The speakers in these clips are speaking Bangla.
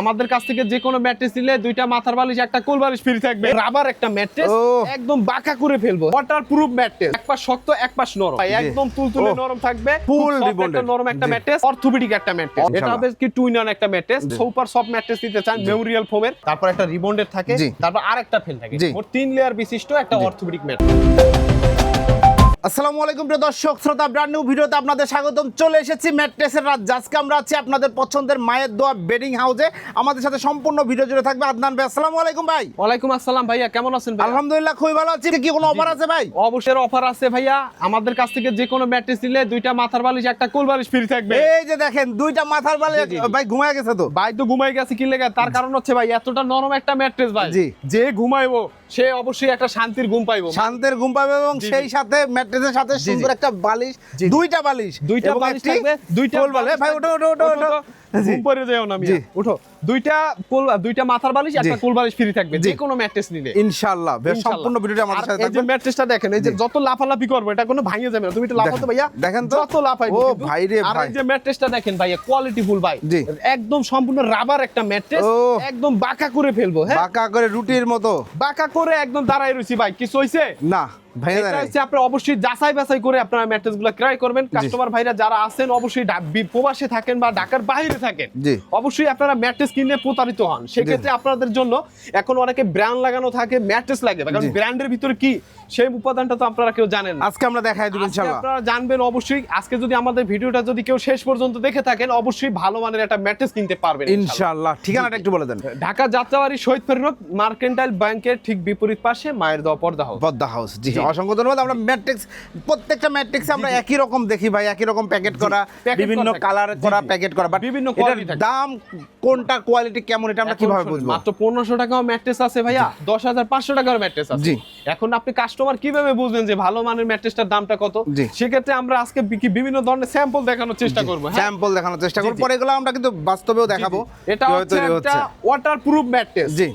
আমাদের কাছ থেকে যে কোনো ম্যাট্রেস নিলে দুইটা মাথার বালিশ একটা কোল বালিশ ফ্রি থাকবে। রাবার একটা ম্যাট্রেস একদম বাঁকা করে ফেলব। Waterproof mattress. এক পাশ শক্ত এক পাশ নরম। একদম তুলতুলে। নরম থাকবে। ফুল একটা নরম একটা। ম্যাট্রেস অর্থোপেডিক একটা ম্যাট্রেস। এটা হবে কি টু ইন একটা ম্যাট্রেস। সুপার সফট ম্যাট্রেস নিতে চান মেমোরিয়াল ফোমের তারপর একটা রিবন্ডেড থাকে। তারপর আরেকটা ফেল থাকে। মোট তিন লেয়ার বিশিষ্ট একটা। Orthopedic mattress. আসসালামু আলাইকুম প্রিয় দর্শক শ্রোতা ব্র্যান্ড নিউ ভিডিওতে আপনাদের স্বাগতম। চলে এসেছি ম্যাট্রেসের রাত আজকে আমরা আছি আপনাদের পছন্দের মায়ের দোয়া বেডিং হাউসে। আমাদের সাথে সম্পূর্ণ ভিডিও জুড়ে থাকবে আদনান ভাই। আসসালামু আলাইকুম ভাই। ওয়ালাইকুম আসসালাম ভাইয়া কেমন আছেন ভাই আলহামদুলিল্লাহ খুবই ভালো আছি। কি কোনো অফার আছে ভাই? অবশ্যই অফার আছে ভাইয়া। আমাদের কাছ থেকে যে কোনো ম্যাট্রেস নিলে দুইটা মাথার বালিশ একটা কোল বালিশ ফ্রি থাকবে। এই যে দেখেন দুইটা মাথার বালে জি, জি, জি। ভাই ঘুমায় গেছে তো। ভাই তো ঘুমাই গেছে কি লেগে তার কারণ হচ্ছে ভাই এতটা নরম একটা ম্যাট্রেস ভাই। জি। যে ঘুমাইবো সে অবশ্যই একটা শান্তির ঘুম পাইবো। শান্তির ঘুম পাবে এবং। সেই সাথে ম্যাট্রেসের সাথে। সুন্দর একটা বালিশ। দুইটা বালিশ দুইটা বালিশ থাকবে দুইটা কোল ভাই ওঠো ওঠো ওঠো ওঠো পড়ে যাও না। মিয়া উঠো দুইটা কোল দুইটা মাথার বালিশ একটা কোল বালিশ ফ্রি থাকবে যে কোনো ম্যাট্রেস নিলে। ইনশাআল্লাহ। সম্পূর্ণ ভিডিওটা আমাদের সাথে এই যে ম্যাট্রেসটা দেখেন এই যে যত লাফালাফি করব এটা কোনো ভাঙে যাবে না। তুমি একটু ভাইয়া দেখেন তো। যত লাফাইবো ও ভাই রে আর এই যে ম্যাট্রেসটা দেখেন ভাইয়া কোয়ালিটি ফুল ভাই। একদম সম্পূর্ণ রাবার একটা ম্যাট্রেস একদম বাঁকা করে ফেলব হ্যাঁ? বাঁকা করে রুটির মতো। বাঁকা করে একদম দাঁড়াই রয়েছি ভাই। কিছু হইছে? না অবশ্যই যাচাই বাছাই করে আপনারা ম্যাট্রেসগুলো ক্রয় করবেন। কাস্টমার ভাইরা যারা আছেন অবশ্যই প্রবাসে থাকেন বা ঢাকার বাইরে থাকেন অবশ্যই আপনারা ম্যাট্রেস কিনে প্রতারিত হন। সেক্ষেত্রে আপনাদের জন্য এখন অনেকে ব্র্যান্ড লাগানো থাকে ম্যাট্রেস লাগে। কারণ ব্র্যান্ডের ভিতরে কি? সেই উপাদানটা তো আপনারা কেউ জানেন আজকে আমরা দেখাই দিব ইনশাআল্লাহ। আপনারা জানবেন অবশ্যই আজকে যদি আমাদের ভিডিওটা যদি কেউ শেষ পর্যন্ত দেখে থাকেন অবশ্যই ভালো মানের একটা ম্যাট্রেস কিনতে পারবেন ইনশাআল্লাহ। ঠিকানাটা একটু বলে দেন। ঢাকা যাত্রাবাড়ি শহীদ ফেরত মার্কেন্টাইল ব্যাংকের ঠিক বিপরীত পাশে মায়ের দেওয়া পর্দা হোক পদ্মা হাউস। জি। অসংখ্য ধন্যবাদ। আমরা ম্যাট্রিক্স প্রত্যেকটা ম্যাট্রিক্স আমরা একই রকম দেখি ভাই একই রকম প্যাকেট করা বিভিন্ন কালার করা প্যাকেট করা বাট বিভিন্ন দাম কোনটা কোয়ালিটি কেমন এটা আমরা কীভাবে বুঝব মাত্র পনেরোশো টাকাও ম্যাট্রেস আছে ভাইয়া দশ হাজার পাঁচশো টাকার ম্যাট্রেস আছে জি। এখন আপনি কাস্টমার কীভাবে বুঝবেন যে ভালো মানের ম্যাট্রেসটার দামটা কত। সেক্ষেত্রে আমরা আজকে বিভিন্ন ধরনের স্যাম্পল দেখানোর চেষ্টা করব হ্যাঁ? স্যাম্পল দেখানোর চেষ্টা করব। পরে এগুলো আমরা কিন্তু বাস্তবেও দেখাবো এটা হচ্ছে একটা ওয়াটার প্রুফ ম্যাট্রেস জি।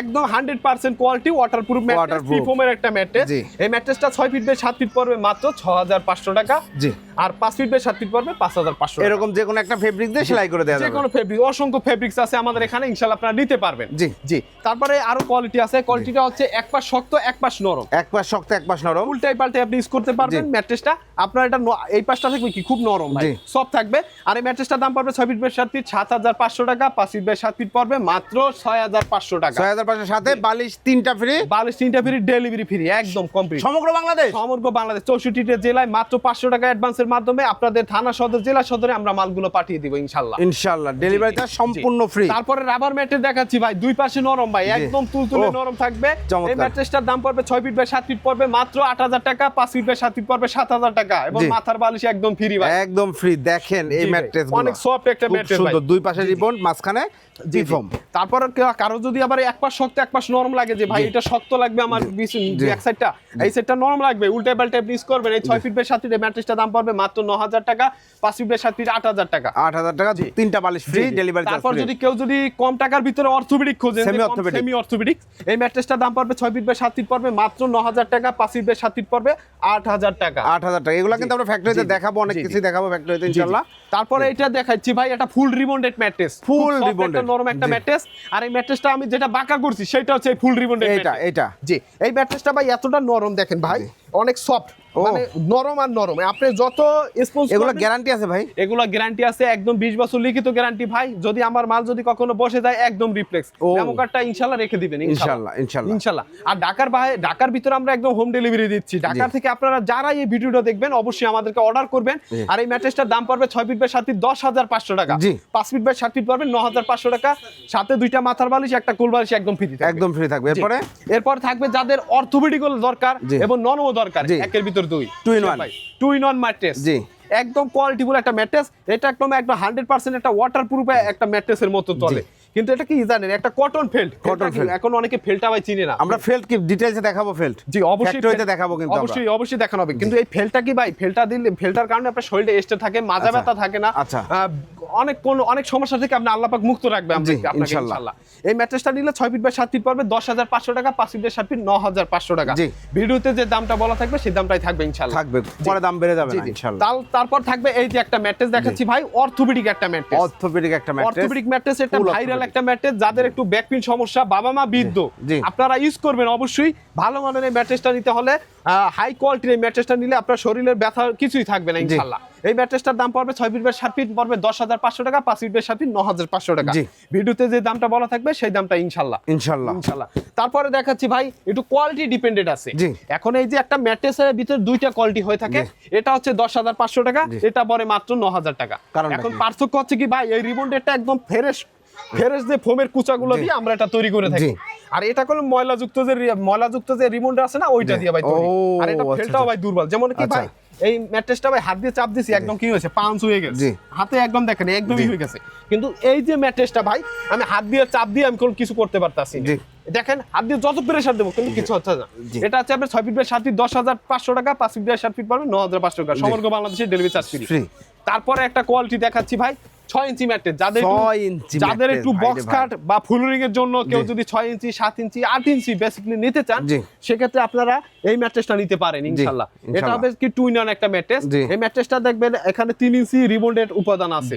একদম hundred percent quality waterproof mattress. ফোমের একটা ম্যাট্রেস। এই ম্যাট্রেসটা ছয় ফিট বাই সাত ফিট পড়বে মাত্র ছ হাজার পাঁচশো টাকা জি আর পাঁচ ফিট বাই সাত ফিট পড়বে পাঁচ হাজার পাঁচশো এরকম যে কোনো একটা ফেব্রিক দিয়ে সেলাই করে দেওয়া যে কোনো ফেব্রিক অসংখ্য ফেব্রিক্স আছে আমাদের এখানে ইনশাল্লাহ আপনারা নিতে পারবেন। জি। জি। তারপরে আরও কোয়ালিটি আছে কোয়ালিটিটা হচ্ছে এক পাশ শক্ত এক পাশ নরম। এক পাশ শক্ত এক পাশ নরম। উল্টাই পাল্টে আপনি ইউজ করতে পারবেন ম্যাট্রেসটা। আপনার এটা এই পাশটা থাকবে কি? খুব নরম ভাই। সফট থাকবে। আর এই ম্যাট্রেসটার দাম পড়বে ছয় ফিট বাই সাত ফিট সাত হাজার পাঁচশো টাকা। পাঁচ ফিট বাই সাত ফিট পড়বে মাত্র ছয় হাজার পাঁচশো টাকা। ছয় হাজার পাঁচশো সাথে বালিশ তিনটা ফ্রি বালিশ তিনটা ফ্রি ডেলিভারি ফ্রি একদম কমপ্লিট সমগ্র বাংলাদেশ? সমগ্র বাংলাদেশ চৌষট্টিটা জেলায় মাত্র পাঁচশো টাকা অ্যাডভান্সের মাধ্যমে আপনাদের থানা সদর জেলা সদরে আমরা মালগুলো পাঠিয়ে দিব ইনশাল্লাহ। ইনশাআল্লাহ ডেলিভারিটা সম্পূর্ণ ফ্রি তারপরে রাবার ম্যাটে দেখাচ্ছি ভাই দুই পাশে নরম ভাই একদম তুলতুলে নরম থাকবে। এই ম্যাট্রেসটার দাম পড়বে ছয় ফিট বাই সাত ফিট পড়বে মাত্র আট হাজার টাকা পাঁচ ফিট বাই সাত ফিট পড়বে সাত হাজার টাকা। এবং মাথার বালিশ একদম ফ্রি ভাই। একদম ফ্রি দেখেন এই ম্যাট্রেস অনেক soft একটা mattress ভাই। সুন্দর দুই পাশে রিবন মাঝখানে জি, জি। টিফম তারপরে কারও যদি আবার এক পাশ শক্ত এক পাশ নরম লাগে যে ভাই এটা শক্ত লাগবে আমার। এক সাইডটা এই সাইডটা নরম লাগবে উল্টে পাল্টে ইউজ করবেন। এই ছয় ফিট বাই সাত ফিট ম্যাট্রেসটার দাম পড়বে মাত্র ন হাজার টাকা পাঁচ বাই সাত ফিট আট হাজার টাকা। আট হাজার টাকা তিনটা বালিশ ফ্রি। ডেলিভারি তারপর যদি কেউ যদি কম টাকার ভিতরে অর্থোপেডিক খোঁজেন orthopedic। সেমি অর্থোপেডিক এই ম্যাট্রেসটার দাম পড়বে ছয় ফিট বাই সাত ফিট পড়বে মাত্র ন হাজার টাকা পাঁচ ফিট বাই সাত ফিট পড়বে আট হাজার টাকা। আট হাজার টাকা। এগুলো কিন্তু আমরা ফ্যাক্টরিতে। দেখাবো অনেক। কিছুই দেখাবো ফ্যাক্টরিতে। ইনশাল্লাহ। তারপরে এটা দেখাচ্ছি ভাই এটা full rebonded mattress Full ribbonded। নরম একটা ম্যাট্রেস আর এই ম্যাট্রেসটা আমি যেটা বাঁকা করছি সেটা হচ্ছে ফুল রিবন্ডেড এটা এটা জি। এই ম্যাট্রেসটা ভাই এতটা নরম দেখেন ভাই। অনেক সফট। মানে নরম আর নরম। আপনি যত স্পঞ্জ এগুলো গ্যারান্টি আছে ভাই। এগুলো গ্যারান্টি আছে একদম 20 বছর লিখিত গ্যারান্টি ভাই। যদি আমার মাল যদি কখনো বসে যায় একদম রিপ্লেক্স কার্ডটা ইনশাআল্লাহ রেখে দিবেন ইনশাল্লাহ। ইনশাল্লাহ ইনশাআল্লাহ আর ঢাকার বাইরে ঢাকার ভিতরে আমরা একদম হোম ডেলিভারি দিচ্ছি। ঢাকার থেকে আপনারা যারা এই ভিডিওটা দেখবেন অবশ্যই আমাদেরকে অর্ডার করবেন। আর এই ম্যাট্রেসটার দাম পড়বে ছয় ফিট বাই সাত ফিট দশ হাজার পাঁচশো টাকা। জি। পাঁচ ফিট বাই সাত ফিট পড়বে ন হাজার পাঁচশো টাকা। সাথে দুইটা মাথার বালিশ একটা কোল বালিশ একদম ফ্রি একদম ফ্রি থাকবে। এরপরে? এরপর থাকবে যাদের অর্থোপেডিক্যাল দরকার। এবং ননও দরকার একের ভিতর দুই। Two in one two in one mattress জি। একদম কোয়ালিটিফুল একটা ম্যাট্রেস এটা একদম একদম হান্ড্রেড পার্সেন্ট একটা ওয়াটার প্রুফ একটা ম্যাট্রেসের মতো চলে। কিন্তু এটা কি জানেন একটা কটন ফেল্ট Cotton felt। এখন অনেকে ফেলটা ভাই চিনে না। আমরা ফেল্ট কি ডিটেইলসে দেখাবো ফেল্ট জি অবশ্যই ফেল- দেখাবো কিন্তু অবশ্যই অবশ্যই দেখানো হবে। কিন্তু এই ফেলটা কি ভাই? ফেলটা দিলে ফেলটার কারণে আপনার শরীরে এসতে থাকে মাজা আচ্ছা। ব্যথা থাকে না। আচ্ছা। অনেক কোন অনেক সমস্যা থেকে আপনি আল্লাহ পাক মুক্ত রাখবে জি, আপনাকে ইনশাআল্লাহ এই ম্যাট্রেসটা নিলে ছয় ফিট বাই সাত ফিট পড়বে দশ হাজার পাঁচশো টাকা পাঁচ ফিট বাই সাত ফিট ন হাজার পাঁচশো টাকা। জি। ভিডিওতে যে দামটা বলা থাকবে সেই দামটাই থাকবে ইনশাল্লাহ। থাকবে। পরে দাম বেড়ে যাবে না। তাল- তারপর থাকবে এই যে একটা ম্যাট্রেস দেখাচ্ছি ভাই অর্থোপেডিক একটা ম্যাট্রেস অর্থোপেডিক একটা ম্যাট্রেস অর্থোপেডিক ম্যাট্রেস এটা ভাইরাল। একটা ম্যাট্রেস যাদের একটু ব্যাকপিন সমস্যা বাবা মা বৃদ্ধ আপনারা ইউজ করবেন অবশ্যই। ভালো মানের এই ম্যাট্রেসটা নিতে হলে হাই কোয়ালিটির এই ম্যাট্রেসটা নিলে আপনার শরীরের ব্যথা কিছুই থাকবে না ইনশাল্লাহ এই ম্যাট্রেসটার দাম পড়বে ছয় ফিট বাই সাত ফিট পড়বে দশ হাজার পাঁচশো টাকা পাঁচ ফিট বাই সাত ফিট ন হাজার পাঁচশো টাকা। ভিডিওতে যে দামটা বলা থাকবে সেই দামটা ইনশাল্লাহ ইনশাল্লাহ ইনশাল্লাহ তারপরে দেখাচ্ছি ভাই একটু কোয়ালিটি ডিপেন্ডেন্ট আছে। এখন এই যে একটা ম্যাট্রেসের ভিতরে দুইটা কোয়ালিটি হয়ে থাকে এটা হচ্ছে দশ হাজার পাঁচশো টাকা এটা পরে মাত্র ন হাজার টাকা। কারণ এখন পার্থক্য হচ্ছে কি ভাই এই রিবনটা একদম ফ্রেশ ফ্রেশ যে ফোমের কুচাগুলো দিয়ে আমরা এটা তৈরি করে থাকি। আর এটা ময়লাযুক্ত যে ময়লাযুক্ত যে আছে না ওইটা দিয়ে ভাই তৈরি। আর এটা আচ্ছা, ফেলটাও আচ্ছা। ভাই দুর্বল। যেমন কি আচ্ছা। ভাই এই ম্যাট্রেসটা ভাই হাত দিয়ে চাপ দিছি একদম কি হয়েছে? হয়ে গেছে। হাতে একদম দেখেন একদমই হয়ে গেছে। কিন্তু এই যে ম্যাট্রেসটা ভাই আমি হাত দিয়ে চাপ দিয়ে আমি কোনো কিছু করতে পারতাছি দেখেন হাত দিয়ে যত প্রেশার দেবো কিন্তু কিছু হচ্ছে না। এটা হচ্ছে আপনার ছয় ফিট বাই সাত ফিট দশ হাজার পাঁচশো টাকা পাঁচ ফিট বাই সাত ফিট পারবে ন হাজার পাঁচশো টাকা। সমগ্র বাংলাদেশের ডেলিভারি চার্জ ফ্রি তারপরে একটা কোয়ালিটি দেখাচ্ছি ভাই। ছয় ইঞ্চি ম্যাট্রেস। যাদের ইঞ্চি যাদের একটু বক্স কাট বা ফুলরিং এর জন্য কেউ যদি ইঞ্চি ইঞ্চি ইঞ্চি বেসিকলি নিতে চান সেক্ষেত্রে আপনারা এই ম্যাট্রেসটা নিতে পারেন এটা হবে কি টু ইন একটা ম্যাট্রেস। এই ম্যাট্রেসটা দেখবেন এখানে ইঞ্চি রিবন্ডেড উপাদান আছে।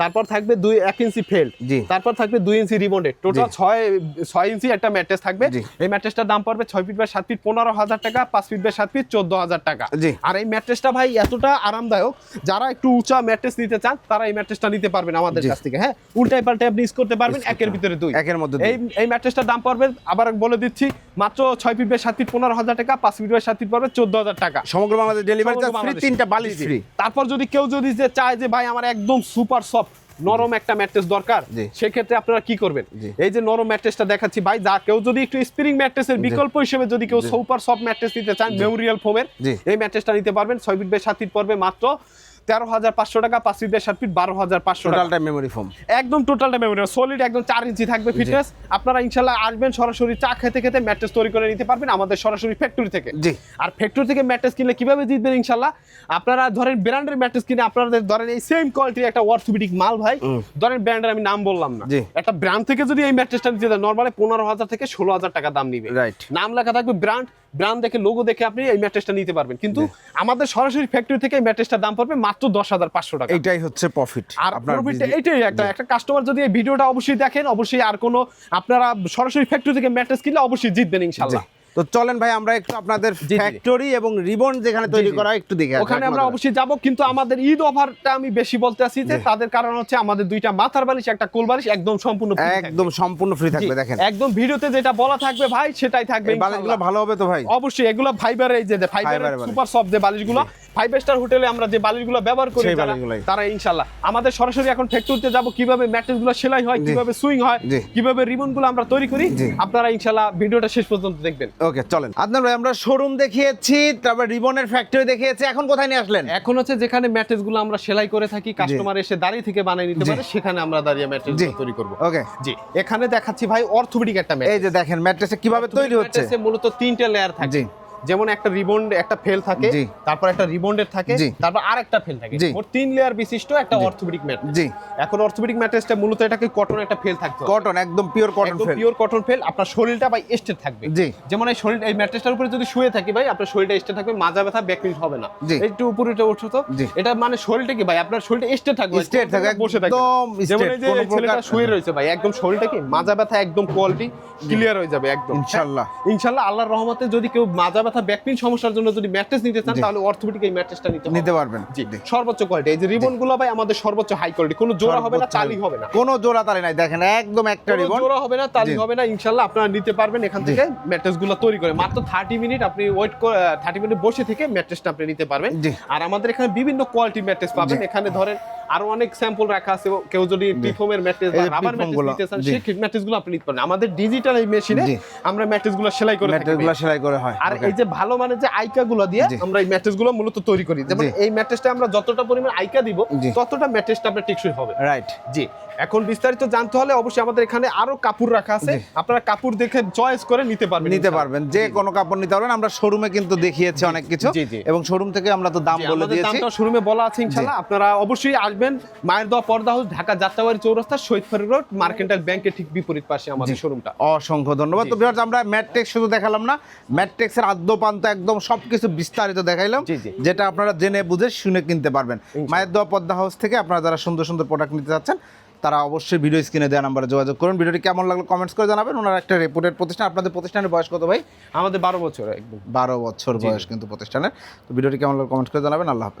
তারপর থাকবে দুই এক ইঞ্চি ফেল তারপর থাকবে দুই ইঞ্চি রিবন্ডেড। টোটাল ছয় ছয় ইঞ্চি একটা ম্যাট্রেস থাকবে। এই ম্যাট্রেসটার দাম পড়বে ছয় ফিট বাই সাত ফিট পনেরো হাজার টাকা পাঁচ ফিট বাই সাত ফিট চোদ্দ হাজার টাকা। আর এই ম্যাট্রেসটা ভাই এতটা আরামদায়ক যারা একটু উঁচা ম্যাট্রেস নিতে চান তারা এই ম্যাট্রেসটা নিতে পারবেন আমাদের কাছ থেকে হ্যাঁ? উল্টাই পাল্টাই আপনি ইউজ করতে পারবেন একের ভিতরে দুই। একের মধ্যে এই এই ম্যাট্রেসটার দাম পড়বে আবার বলে দিচ্ছি মাত্র ছয় ফিট বাই সাত ফিট পনেরো হাজার টাকা পাঁচ ফিট বাই সাত ফিট পড়বে চোদ্দ হাজার টাকা। সমগ্র বাংলাদেশ ডেলিভারি ফ্রি তিনটা বালিশ। ফ্রি তারপর যদি কেউ যদি যে চায় যে ভাই আমার একদম সুপার সফট নরম একটা ম্যাট্রেস দরকার। সেক্ষেত্রে আপনারা কি করবেন। এই যে নরম ম্যাট্রেসটা দেখাচ্ছি ভাই যা কেউ যদি একটু স্প্রিং ম্যাট্রেসের বিকল্প হিসেবে যদি কেউ সুপার সফট ম্যাট্রেস নিতে চান মেমোরিয়াল ফোমের। এই ম্যাট্রেসটা নিতে পারবেন ছয় ফিট বাই সাত ফিট পড়বে মাত্র তেরো হাজার পাঁচশো টাকা পাঁচ ফিট বারো হাজার পাঁচশো টোটালটা মেমোরি ফোম একদম টোটালটা মেমোরি সলিড একদম চার ইঞ্চি থাকবে ফিটনেস আপনারা ইনশাল্লাহ আসবেন সরাসরি চা খেতে খেতে ম্যাট্রেস তৈরি করে নিতে পারবেন আমাদের সরাসরি ফ্যাক্টরি থেকে। জি। আর ফ্যাক্টরি থেকে ম্যাট্রেস কিনলে কীভাবে জিতবেন ইনশাল্লাহ? আপনারা ধরেন ব্র্যান্ডের ম্যাট্রেস কিনে আপনাদের ধরেন এই সেম কোয়ালিটির একটা অর্থোপেডিক মাল ভাই ধরেন ব্র্যান্ডের আমি নাম বললাম না। একটা ব্র্যান্ড থেকে যদি এই ম্যাট্রেসটা নিতে দেন নর্মালি পনেরো হাজার থেকে ষোলো হাজার টাকা দাম নিবে। Right. নাম লেখা থাকবে ব্র্যান্ড ব্র্যান্ড দেখে লোগো দেখে আপনি এই ম্যাট্রেসটা নিতে পারবেন। কিন্তু আমাদের সরাসরি ফ্যাক্টরি থেকে এই ম্যাট্রেসটার দাম পড়বে মাত্র দশ হাজার পাঁচশো টাকা। এইটাই হচ্ছে প্রফিট আর প্রফিট এইটাই একটা একটা কাস্টমার যদি এই ভিডিওটা অবশ্যই দেখেন অবশ্যই আর কোনো আপনারা সরাসরি ফ্যাক্টরি থেকে ম্যাট্রেস কিনলে অবশ্যই জিতবেন ইনশাল্লাহ তো চলেন ভাই আমরা একটু আপনাদের ফ্যাক্টরি এবং রিবন যেখানে তৈরি করা একটু দেখে ওখানে আমরা অবশ্যই যাব কিন্তু আমাদের ঈদ অফারটা আমি বেশি বলতে আছি যে তাদের কারণ হচ্ছে আমাদের দুইটা মাথার বালিশ একটা কোল বালিশ একদম সম্পূর্ণ একদম সম্পূর্ণ ফ্রি থাকবে দেখেন। একদম ভিডিওতে যেটা বলা থাকবে ভাই সেটাই থাকবে বালিশগুলো ভালো হবে তো ভাই। অবশ্যই এগুলো ফাইবার এই যে ফাইবারের ফাইবারের বালিশ। সুপার সফট যে বালিশগুলো ফাইভ স্টার হোটেলে আমরা যে বালিশগুলো ব্যবহার করি। তারা ইনশাল্লাহ আমাদের সরাসরি এখন ফ্যাক্টরিতে যাব কীভাবে ম্যাট্রেসগুলো সেলাই হয় কীভাবে সুইং হয় কীভাবে রিবনগুলো আমরা তৈরি করি আপনারা ইনশাল্লাহ ভিডিওটা শেষ পর্যন্ত দেখবেন। ওকে চলেন। আদনান ভাই আমরা শোরুম দেখিয়েছি তারপর রিবনের ফ্যাক্টরি দেখিয়েছি এখন কোথায় নিয়ে আসলেন? এখন হচ্ছে যেখানে ম্যাট্রেসগুলো আমরা সেলাই করে থাকি কাস্টমার এসে দাঁড়িয়ে থেকে বানিয়ে নিতে পারে সেখানে আমরা দাঁড়িয়ে ম্যাট্রেস তৈরি করব। ওকে। জি। এখানে দেখাচ্ছি ভাই অর্থোপেডিক একটা এই যে দেখেন ম্যাট্রেসে কীভাবে তৈরি হচ্ছে? মূলত তিনটে লেয়ার থাকে। জি। যেমন একটা রিবন্ড একটা ফেল থাকে তারপর একটা রিবন্ডের থাকে। তারপর আরেকটা ফেল থাকে। মোট তিন লেয়ার বিশিষ্ট একটা অর্থোপেডিক ম্যাট্রেস জি। এখন অর্থোপেডিক ম্যাট্রেসটা মূলত এটাকে কটন একটা ফেল থাকতো কটন একদম পিওর কটন একদম ফেল পিওর কটন ফেল আপনার শরীরটা ভাই স্টেট থাকবে। জি। যেমন এই শরীর এই ম্যাট্রেসটার উপরে যদি শুয়ে থাকি ভাই আপনার শরীরটা স্টেট থাকবে মাজা ব্যথা ব্যাক পেইন হবে না। একটু উপরে উঠে উঠছো তো। এটা মানে শরীরটা কি ভাই আপনার শরীরটা স্টেট থাকবে। Straight থাকবে, বসে থাকবে। একদম যেমন এই যে ছেলেটা শুয়ে রয়েছে ভাই একদম শরীরটা কি মাজা ব্যথা একদম কোয়ালিটি ক্লিয়ার হয়ে যাবে একদম। ইনশাআল্লাহ। ইনশাআল্লাহ আল্লাহর রহমতে যদি কেউ মাজা ব্যথা ব্যাক পেইন সমস্যার জন্য যদি ম্যাট্রেস নিতে চান তাহলে অর্থোপেডিক এই ম্যাট্রেসটা নিতে নিতে পারবেন। জি সর্বোচ্চ কোয়ালিটি এই যে রিবনগুলো ভাই আমাদের সর্বোচ্চ হাই কোয়ালিটি কোনো জোড়া হবে না চালি হবে না। কোনো জোড়া তালি নাই। দেখেন একদম একটা রিবন জোড়া হবে না তালি হবে না। ইনশাল্লাহ আপনারা নিতে পারবেন এখান থেকে ম্যাট্রেসগুলো তৈরি করে। মাত্র থার্টি মিনিট আপনি ওয়েট থার্টি মিনিট বসে থেকে ম্যাট্রেসটা আপনি নিতে পারবেন। আর আমাদের এখানে বিভিন্ন কোয়ালিটির ম্যাট্রেস পাবেন। এখানে ধরেন আরও অনেক স্যাম্পল রাখা আছে। কেউ যদি টিফোমের ম্যাট্রেস বা রাবার ম্যাট্রেস নিতে চান সেই ম্যাট্রেসগুলো আপনি নিতে পারেন আমাদের ডিজিটাল এই মেশিনে আমরা ম্যাট্রেসগুলো সেলাই করে থাকি ম্যাট্রেসগুলো সেলাই করে হয়। আর এই যে ভালো মানের যে আইকা গুলো দিয়ে আমরা এই ম্যাট্রেসগুলো মূলত তৈরি করি। যেমন এই ম্যাট্রেসটা আমরা যতটা পরিমাণ আইকা দিব ততটা ম্যাট্রেসটা আপনার টেকসই হবে। রাইট জি। এখন বিস্তারিত জানতে হলে অবশ্যই আমাদের এখানে আরও কাপড় রাখা আছে। আপনারা কাপড় দেখে চয়েস করে নিতে পারবেন নিতে পারবেন। যে কোনো কাপড় নিতে পারবেন। আমরা শোরুমে কিন্তু দেখিয়েছি অনেক কিছু। এবং শোরুম থেকে আমরা তো দাম বলে দিয়েছি। দামটা শোরুমে বলা আছে ইনশাআল্লাহ। আপনারা অবশ্যই আসবেন Mayer Doa Porda house Dhaka Jatrabari Chowrasta Shahid Faruk road mercantile ব্যাংকের ঠিক বিপরীত পাশে আমাদের শোরুমটা অসংখ্য ধন্যবাদ। তো ভিউয়ার্স আমরা ম্যাট্রিক্স শুধু দেখালাম না। ম্যাট্রিক্সের আদ্য তো একদম সবকিছু বিস্তারিত দেখাইলাম। যেটা আপনারা জেনে বুঝে শুনে কিনতে পারবেন। মায়ের দোয়া পদ্মা হাউস থেকে আপনারা যারা সুন্দর সুন্দর প্রোডাক্ট নিতে চাচ্ছেন তারা অবশ্যই ভিডিও স্ক্রিনে দেওয়া নাম্বারে যোগাযোগ করুন। ভিডিওটি কেমন লাগল কমেন্টস করে জানাবেন। ওনার একটা রেপুটেড প্রতিষ্ঠান। আপনাদের প্রতিষ্ঠানের বয়স কত ভাই? আমাদের বারো বছর একদম। বারো বছর বয়স কিন্তু প্রতিষ্ঠানের। তো ভিডিওটি কেমন লাগল কমেন্টস করে জানাবেন। আল্লাহ হাফেজ।